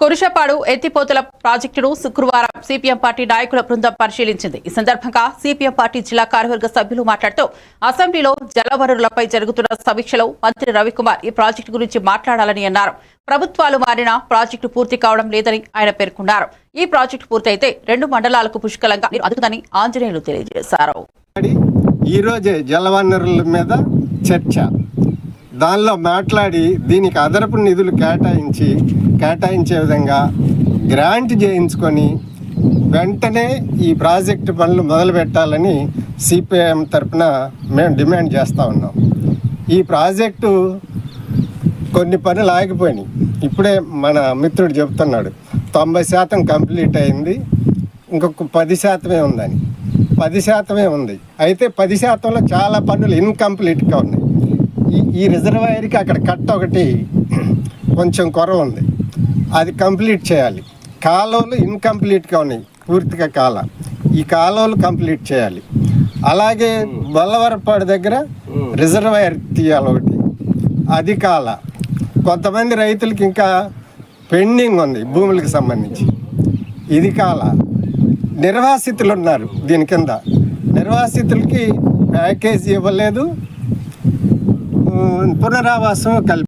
కురుషపాడు ఎత్తిపోతల ప్రాజెక్టును శుక్రవారం సిపిఎం పార్టీ నాయకుల బృందం పరిశీలించింది. ఈ సందర్భంగా సిపిఎం పార్టీ జిల్లా కార్యవర్గ సభ్యులు మాట్లాడుతూ అసెంబ్లీలో జలవనరులపై జరుగుతున్న సమీక్షలో మంత్రి రవికుమార్ ఈ ప్రాజెక్టు గురించి మాట్లాడాలని అన్నారు. ప్రభుత్వాలు మారినా ప్రాజెక్టు పూర్తి కావడం లేదని ఆయన పేర్కొన్నారు. ఈ ప్రాజెక్టు పూర్తయితే రెండు మండలాలకు పుష్కలంగా నీరు అందుతుందని ఆంజనేయులు తెలియజేశారు. ఈరోజే జలవనరుల మీద చర్చ. దానిలో మాట్లాడి దీనికి అదనపు నిధులు కేటాయించి కేటాయించే విధంగా గ్రాంట్ చేయించుకొని వెంటనే ఈ ప్రాజెక్టు పనులు మొదలు పెట్టాలని సిపిఐఎం తరఫున మేము డిమాండ్ చేస్తూ ఉన్నాం. ఈ ప్రాజెక్టు కొన్ని పనులు ఆగిపోయినాయి. ఇప్పుడే మన మిత్రుడు చెప్తున్నాడు తొంభై శాతం కంప్లీట్ అయింది ఇంకొక పది శాతమే ఉందని. పది శాతమే ఉంది. అయితే పది శాతంలో చాలా పనులు ఇన్కంప్లీట్గా ఉన్నాయి. ఈ రిజర్వాయర్కి అక్కడ కట్ట ఒకటి కొంచెం కొరవ ఉంది. అది కంప్లీట్ చేయాలి. కాలువలు ఇన్కంప్లీట్గా ఉన్నాయి పూర్తిగా కాల. ఈ కాలువలు కంప్లీట్ చేయాలి. అలాగే బొల్లవరపాడు దగ్గర రిజర్వాయర్ తీయాలి ఒకటి. అది కాల. కొంతమంది రైతులకి ఇంకా పెండింగ్ ఉంది భూములకు సంబంధించి. ఇది కాల. నిర్వాసితులు ఉన్నారు దీని కింద. నిర్వాసితులకి ప్యాకేజీ ఇవ్వలేదు. పునరావాసం కల్పి